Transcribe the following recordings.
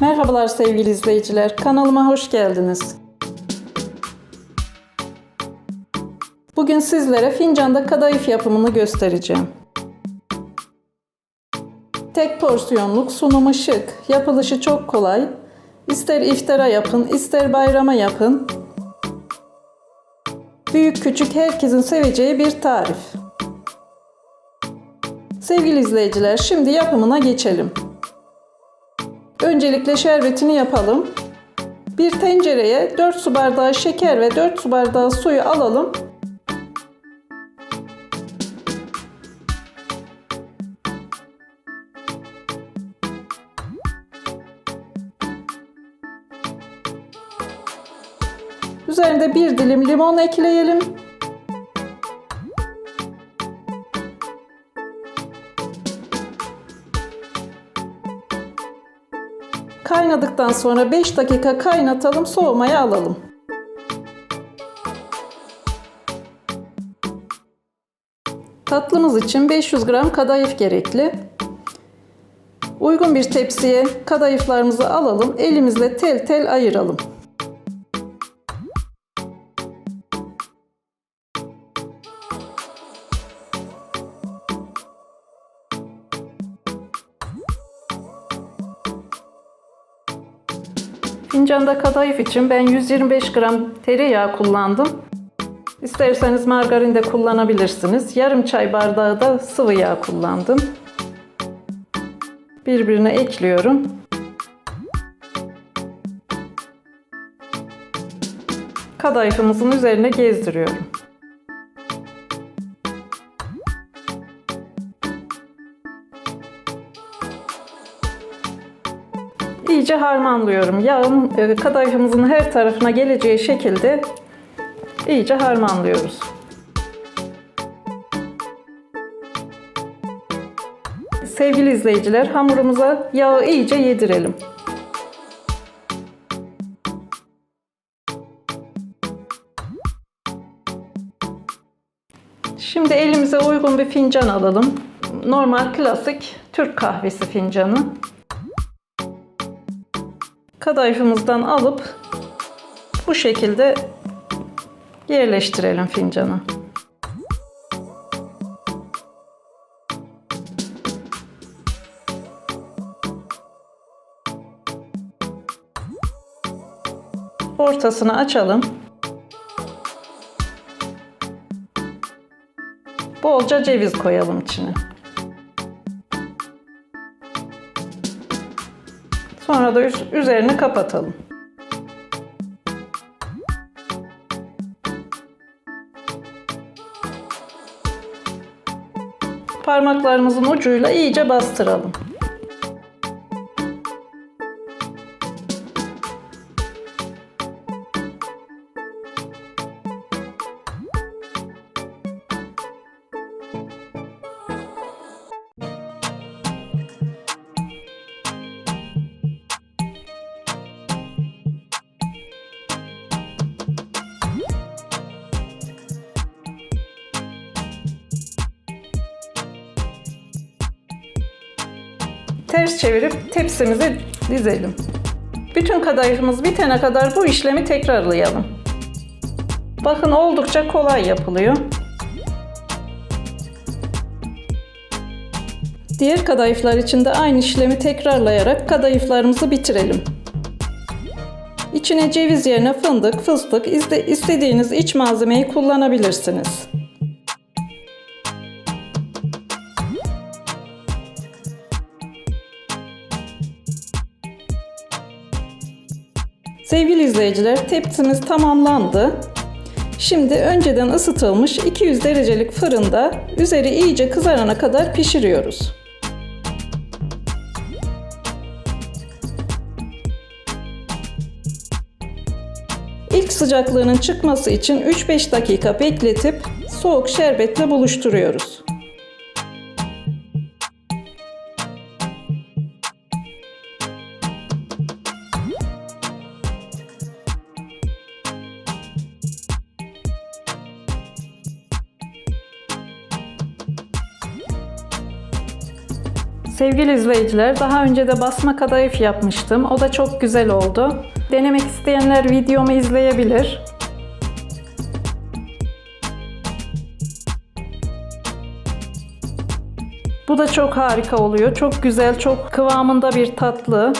Merhabalar sevgili izleyiciler. Kanalıma hoş geldiniz. Bugün sizlere fincanda kadayıf yapımını göstereceğim. Tek porsiyonluk, sunumu şık, yapılışı çok kolay. İster iftara yapın, ister bayrama yapın. Büyük küçük herkesin seveceği bir tarif. Sevgili izleyiciler, şimdi yapımına geçelim. Öncelikle şerbetini yapalım. Bir tencereye 4 su bardağı şeker ve 4 su bardağı suyu alalım. Üzerinde bir dilim limon ekleyelim. Kaynadıktan sonra 5 dakika kaynatalım, soğumaya alalım. Tatlımız için 500 gram kadayıf gerekli. Uygun bir tepsiye kadayıflarımızı alalım, elimizle tel tel ayıralım. Fincanda kadayıf için ben 125 gram tereyağı kullandım. İsterseniz margarin de kullanabilirsiniz. Yarım çay bardağı da sıvı yağ kullandım. Birbirine ekliyorum. Kadayıfımızın üzerine gezdiriyorum. İyice harmanlıyorum. Yağın e, kadayıfımızın her tarafına geleceği şekilde iyice harmanlıyoruz. Sevgili izleyiciler, hamurumuza yağı iyice yedirelim. Şimdi elimize uygun bir fincan alalım. Normal klasik Türk kahvesi fincanı kadayıfımızdan alıp bu şekilde yerleştirelim fincana. Ortasını açalım. Bolca ceviz koyalım içine. Sonra da üzerini kapatalım. Parmaklarımızın ucuyla iyice bastıralım. Ters çevirip tepsimize dizelim. Bütün kadayıfımız bitene kadar bu işlemi tekrarlayalım. Bakın oldukça kolay yapılıyor. Diğer kadayıflar için de aynı işlemi tekrarlayarak kadayıflarımızı bitirelim. İçine ceviz yerine fındık, fıstık, istediğiniz iç malzemeyi kullanabilirsiniz. Sevgili izleyiciler tepsimiz tamamlandı. Şimdi önceden ısıtılmış 200 derecelik fırında üzeri iyice kızarana kadar pişiriyoruz. İlk sıcaklığının çıkması için 3-5 dakika bekletip soğuk şerbetle buluşturuyoruz. Sevgili izleyiciler, daha önce de basma kadayıf yapmıştım. O da çok güzel oldu. Denemek isteyenler videomu izleyebilir. Bu da çok harika oluyor. Çok güzel, çok kıvamında bir tatlı.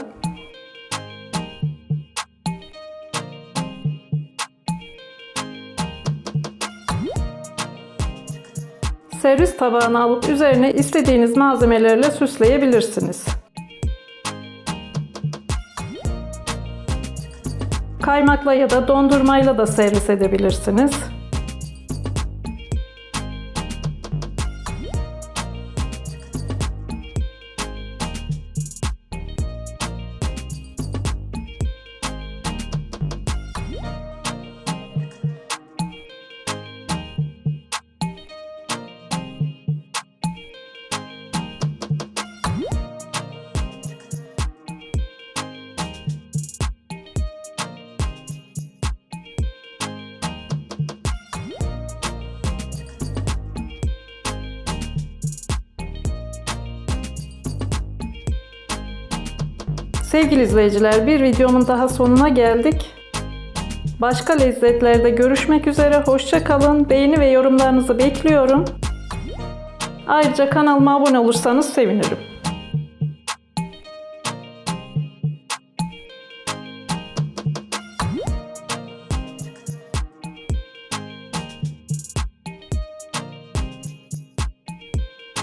Servis tabağına alıp üzerine istediğiniz malzemelerle süsleyebilirsiniz. Kaymakla ya da dondurmayla da servis edebilirsiniz. Sevgili izleyiciler bir videomun daha sonuna geldik. Başka lezzetlerde görüşmek üzere. Hoşça kalın. Beğeni ve yorumlarınızı bekliyorum. Ayrıca kanalıma abone olursanız sevinirim.